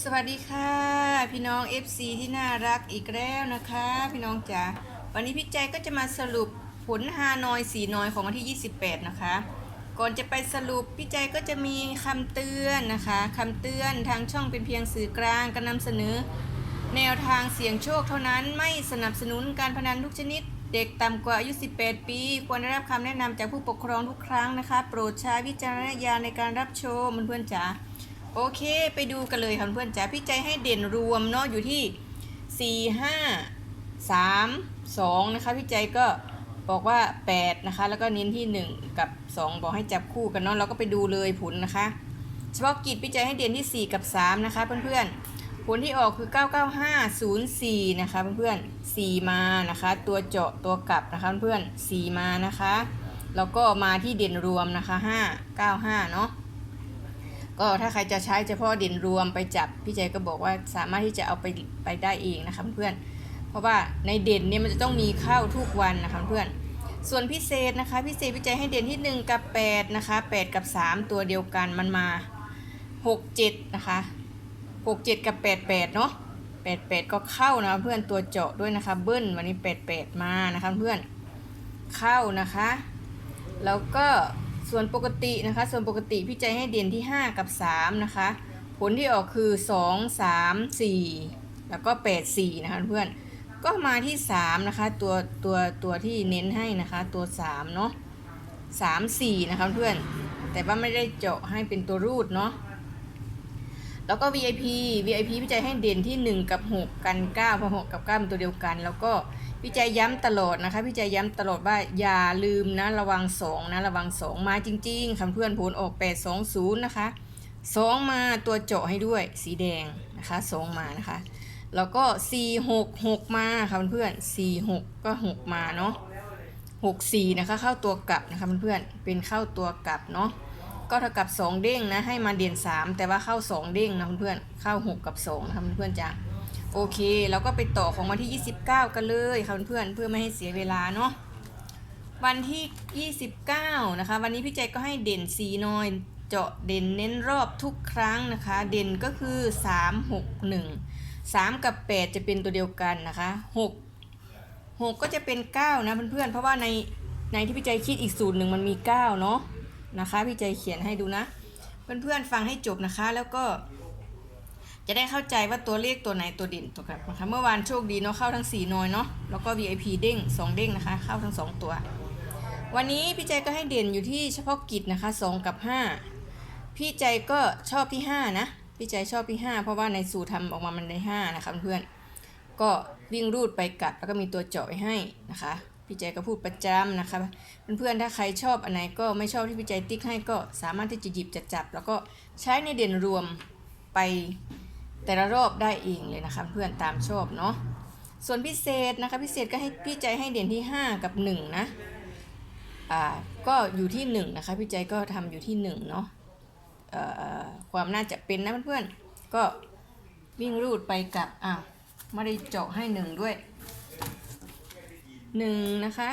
สวัสดีค่ะ พี่น้อง FC ที่น่ารักอีกแล้วนะคะ พี่น้องจ๋าวันนี้พี่ใจก็จะมาสรุปผลฮานอยสีนอยของวันที่ 28 นะคะ ก่อนจะไปสรุปพี่ใจก็จะมีคำเตือนนะคะคำเตือนทางช่องเป็นเพียงสื่อกลางการนำเสนอ แนวทางเสี่ยงโชคเท่านั้นไม่สนับสนุนการพนันทุกชนิด เด็กต่ำกว่าอายุ 18 ปี ควรได้รับคำแนะนำจากผู้ปกครองทุกครั้งนะคะ โปรดใช้วิจารณญาณในการรับชมเพื่อนๆจ๋า โอเค ไปดูกันเลยค่ะเพื่อนๆจ๋าพี่ใจให้เด่นรวมเนาะอยู่ที่ 4 5 3 2 นะคะ พี่ใจก็บอกว่า 8 นะคะ แล้วก็เน้นที่ 1 กับ 2 บอกให้จับคู่กันเนาะเราก็ไปดูเลยผลนะคะ เฉพาะกิจพี่ใจให้เด่นที่ 4 กับ 3 นะคะ เพื่อนๆผลที่ออกคือ 99504 นะคะ เพื่อนๆ4มานะคะ ตัวเจาะตัวกลับนะคะ เพื่อนๆ4มานะคะ แล้วก็มาที่เด่นรวมนะคะ 5 95 เนาะ ก็ถ้าใครจะใช้เฉพาะเด่นรวมไปจับพี่ใจก็บอกว่าสามารถที่จะเอาไปไปได้เองนะคะเพื่อนเพราะว่าในเด่นเนี่ยมันจะต้องมีเข้าทุกวันนะคะเพื่อนส่วนพิเศษนะคะพิเศษพี่ใจให้เด่นที่ 1 กับ 8 นะคะ 8 กับ 3 ตัวเดียวกันมันมา 6 7 นะคะ 6 7 กับ 8 8 เนาะ8 8 ก็เข้านะคะเพื่อนตัวเจาะด้วยนะคะเบิ้ลวันนี้ 8 8 มานะคะเพื่อนเข้านะคะ แล้วก็ ส่วนปกตินะคะ ส่วนปกติพี่ใจให้เด่นที่ 5 กับ 3 นะคะ ผลที่ออกคือ 2 3 4 แล้วก็ 8 4 นะคะเพื่อนก็มาที่ 3 นะคะ ตัวตัวตัวที่เน้นให้นะคะ ตัว3เนาะ3 4 นะคะเพื่อนแต่ว่าไม่ได้เจาะให้เป็นตัวรูดเนาะแล้วก็ VIP VIP พี่ใจให้เด่นที่ 1 กับ 6 กัน9เพราะ6กับ 9 เป็นตัวเดียวกัน แล้วก็ พี่ใจย้ำตลอดนะคะพี่ใจย้ำตลอดว่าอย่าลืมนะระวัง2นะระวัง2มาจริงๆค่ะเพื่อนผลออก820นะคะ2มาตัวเจาะให้ด้วยสีแดงนะคะ2มานะคะ แล้วก็4 6 6มาค่ะเพื่อน4 6ก็6มาเนาะ6 4นะคะเข้าตัวกลับนะคะเพื่อนเป็นเข้าตัวกลับเนาะก็เท่ากับ2เด้งนะให้มาเด่น3แต่ว่าเข้า2เด้งนะเพื่อนเข้า6กับ2นะคะเพื่อนจ้ะ โอเคแล้วก็ไปต่อของวันที่ 29 กันเลยค่ะเพื่อนเพื่อไม่ให้เสียเวลาเนาะวันที่ 29 นะคะ วันนี้พี่ใจก็ให้เด่น4น้อย เจาะเด่นเน้นรอบทุกครั้งนะคะ เด่นก็คือ 3 6 1 3 กับ 8 จะเป็นตัวเดียวกันนะคะ 6 6 ก็จะเป็น 9 นะเพื่อนๆเพราะว่าในในที่พี่ใจคิดอีกสูตรหนึ่งมันมี 9 เนาะนะคะ พี่ใจเขียนให้ดูนะ เพื่อนๆฟังให้จบนะคะแล้วก็ จะได้เข้าใจว่าตัวเลขตัวไหนตัวเด่นตัวกลับนะคะเมื่อวานโชคดีเนาะเข้าทั้ง4นอยเนาะแล้วก็ VIP เด้ง2 เด้งนะคะ เข้าทั้ง 2 ตัว วันนี้พี่ใจก็ให้เด่นอยู่ที่เฉพาะกิจนะคะ 2 กับ 5 พี่ใจก็ชอบที่ 5 นะ พี่ใจชอบที่ 5 เพราะว่าในสูตรทำออกมามันได้5นะคะเพื่อนก็วิ่งรูดไปกลับแล้วก็มีตัวเจาะไว้ให้นะคะ พี่ใจก็พูดประจำนะคะเพื่อนๆถ้าใครชอบอันไหนก็ไม่ชอบที่พี่ใจติ๊กให้ก็สามารถที่จะหยิบจะจับ แล้วก็ใช้ในเด่นรวมไป แต่ละรอบได้เองเลยนะคะเพื่อนตามชอบเนาะส่วนพิเศษนะคะพิเศษก็ให้พี่ใจให้เด่นที่ 5 กับ 1 นะอ่าก็อยู่ที่ 1 นะคะพี่ใจก็ทำอยู่ที่1เนาะเอ่อความน่าจะเป็นนะเพื่อนๆก็วิ่งรูดไปกลับอ้าวไม่ได้เจาะให้ 1 ด้วยหนึ่งนะคะ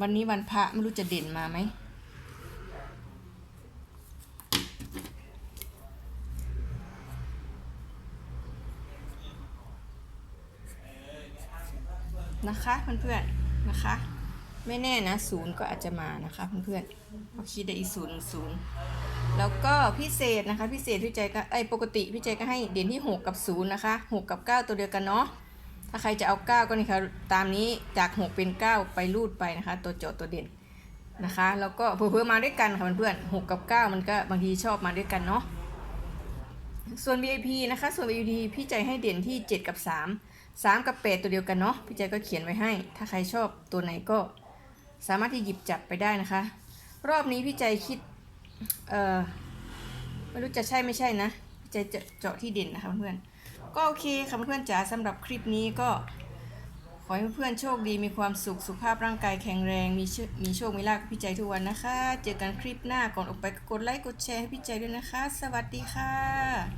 วันนี้วันพระไม่รู้จะเด่นมาไหม นะคะเพื่อนๆนะคะ ไม่แน่นะศูนย์ก็อาจจะมานะคะเพื่อนๆเพราคิดได้อีกศูนย์ศูนย์แล้วก็พิเศษนะคะพิเศษพี่ใจก็ไอปกติพี่ใจก็ให้เด่นที่ 6 กับ 0 นะคะ 6 กับ 9 ตัวเดียวกันเนาะถ้าใครจะเอา 9 ก็นี่ค่ะตามนี้จาก 6 เป็น 9 ไปรูดไปนะคะ ตัวโจทย์ตัวเด่นนะคะ แล้วก็เพื่อมาด้วยกันค่ะเพื่อนๆ6กับ 9 มันก็บางทีชอบมาด้วยกันเนาะส่วน VIP นะคะส่วน VIP พี่ใจให้เด่นที่ 7 กับ 3 3 กับ 8 ตัวเดียวกันเนาะพี่ใจก็เขียนไว้ให้ ถ้าใครชอบตัวไหนก็สามารถที่หยิบจับไปได้นะคะ รอบนี้พี่ใจคิดเออไม่รู้จะใช่ไม่ใช่นะพี่ใจจะเจาะที่เด่นนะคะเพื่อนก็โอเคค่ะเพื่อนจ๋าสำหรับคลิปนี้ก็ขอให้เพื่อนโชคดีมีความสุขสุขภาพร่างกายแข็งแรงมีชมีโชคมีลาภพี่ใจทุกวันนะคะ เจอกันคลิปหน้าก่อนออกไปก็กดไลค์กดแชร์ให้พี่ใจด้วยนะคะ สวัสดีค่ะ